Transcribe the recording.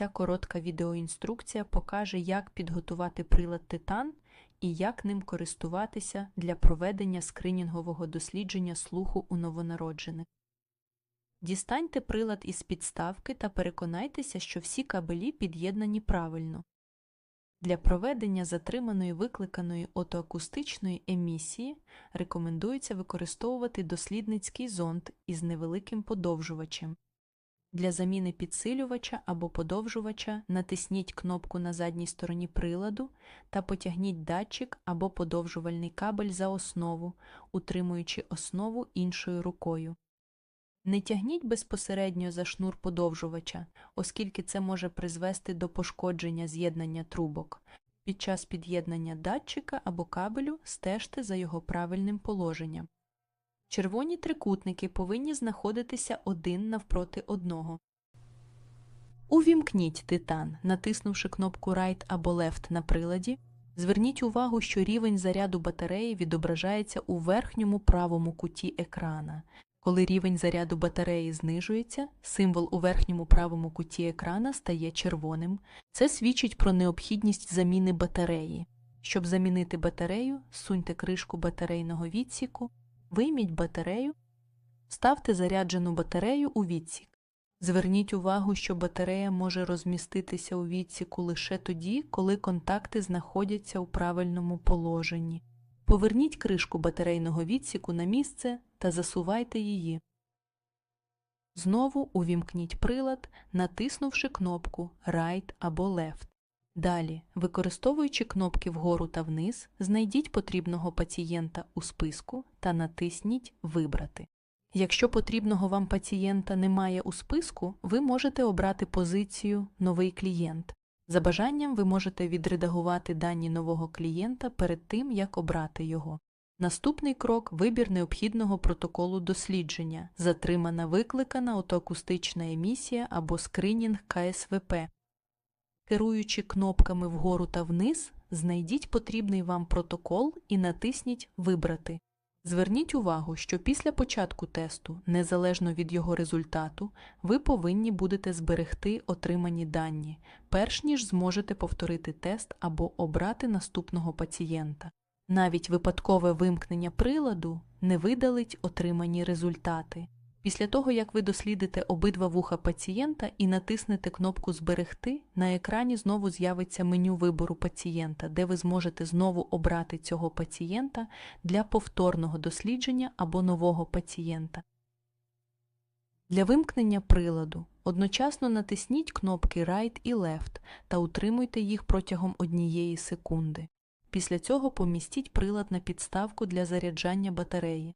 ця коротка відеоінструкція покаже, як підготувати прилад Титан і як ним користуватися для проведення скринінгового дослідження слуху у новонароджених. Дістаньте прилад із підставки та переконайтеся, що всі кабелі під'єднані правильно. Для проведення затриманої викликаної отоакустичної емісії рекомендується використовувати дослідницький зонд із невеликим подовжувачем. Для заміни підсилювача або подовжувача натисніть кнопку на задній стороні приладу та потягніть датчик або подовжувальний кабель за основу, утримуючи основу іншою рукою. Не тягніть безпосередньо за шнур подовжувача, оскільки це може призвести до пошкодження з'єднання трубок. Під час під'єднання датчика або кабелю стежте за його правильним положенням. Червоні трикутники повинні знаходитися один навпроти одного. Увімкніть титан, натиснувши кнопку Right або Left на приладі. Зверніть увагу, що рівень заряду батареї відображається у верхньому правому куті екрана. Коли рівень заряду батареї знижується, символ у верхньому правому куті екрана стає червоним. Це свідчить про необхідність заміни батареї. Щоб замінити батарею, суньте кришку батарейного відсіку, вийміть батарею, ставте заряджену батарею у відсік. Зверніть увагу, що батарея може розміститися у відсіку лише тоді, коли контакти знаходяться у правильному положенні. Поверніть кришку батарейного відсіку на місце та засувайте її. Знову увімкніть прилад, натиснувши кнопку Right або Left. Далі, використовуючи кнопки вгору та вниз, знайдіть потрібного пацієнта у списку та натисніть Вибрати. Якщо потрібного вам пацієнта немає у списку, ви можете обрати позицію Новий клієнт. За бажанням ви можете відредагувати дані нового клієнта перед тим, як обрати його. Наступний крок вибір необхідного протоколу дослідження, затримана викликана отоакустична емісія або скринінг КСВП. Керуючи кнопками вгору та вниз, знайдіть потрібний вам протокол і натисніть Вибрати. Зверніть увагу, що після початку тесту, незалежно від його результату, ви повинні будете зберегти отримані дані, перш ніж зможете повторити тест або обрати наступного пацієнта. Навіть випадкове вимкнення приладу не видалить отримані результати. Після того, як ви дослідите обидва вуха пацієнта і натиснете кнопку Зберегти, на екрані знову з'явиться меню вибору пацієнта, де ви зможете знову обрати цього пацієнта для повторного дослідження або нового пацієнта. Для вимкнення приладу одночасно натисніть кнопки Right і Left та утримуйте їх протягом однієї секунди. Після цього помістіть прилад на підставку для заряджання батареї.